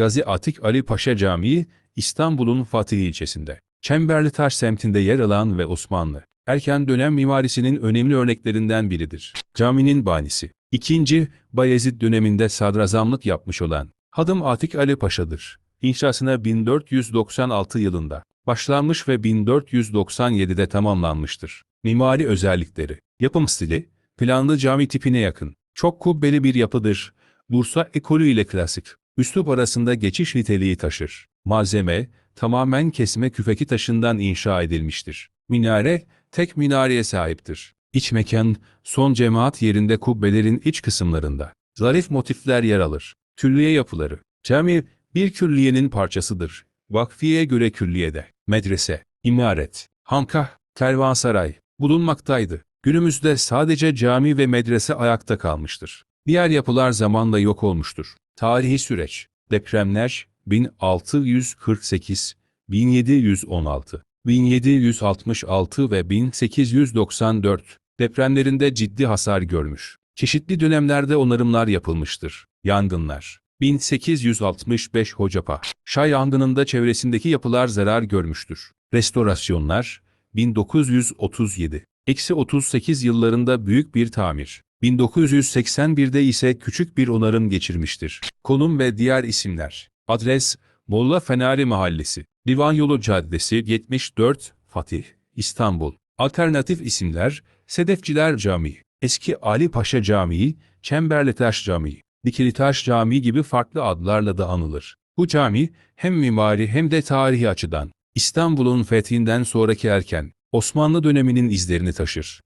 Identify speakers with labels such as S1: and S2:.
S1: Gazi Atik Ali Paşa Camii, İstanbul'un Fatih ilçesinde. Çemberlitaş semtinde yer alan ve Osmanlı, erken dönem mimarisinin önemli örneklerinden biridir. Caminin banisi, 2. Bayezid döneminde sadrazamlık yapmış olan Hadım Atik Ali Paşa'dır. İnşasına 1496 yılında başlanmış ve 1497'de tamamlanmıştır. Mimari özellikleri, yapım stili, planlı cami tipine yakın, çok kubbeli bir yapıdır. Bursa ekolü ile klasik, üslup arasında geçiş niteliği taşır. Malzeme, tamamen kesme küfeki taşından inşa edilmiştir. Minare, tek minareye sahiptir. İç mekan, son cemaat yerinde kubbelerin iç kısımlarında. Zarif motifler yer alır. Külliye yapıları. Cami, bir külliyenin parçasıdır. Vakfiye göre külliyede, medrese, imaret, hankah, kervansaray bulunmaktaydı. Günümüzde sadece cami ve medrese ayakta kalmıştır. Diğer yapılar zamanla yok olmuştur. Tarihi süreç, depremler 1648, 1716, 1766 ve 1894 depremlerinde ciddi hasar görmüş. Çeşitli dönemlerde onarımlar yapılmıştır. Yangınlar 1865 Hocapa, Şay yangınında çevresindeki yapılar zarar görmüştür. Restorasyonlar 1937, eksi 38 yıllarında büyük bir tamir. 1981'de ise küçük bir onarım geçirmiştir. Konum ve diğer isimler. Adres, Molla Fenari Mahallesi, Divan Yolu Caddesi 74, Fatih, İstanbul. Alternatif isimler, Sedefçiler Camii, Eski Ali Paşa Camii, Çemberlitaş Camii, Dikilitaş Camii gibi farklı adlarla da anılır. Bu cami, hem mimari hem de tarihi açıdan, İstanbul'un fethinden sonraki erken, Osmanlı döneminin izlerini taşır.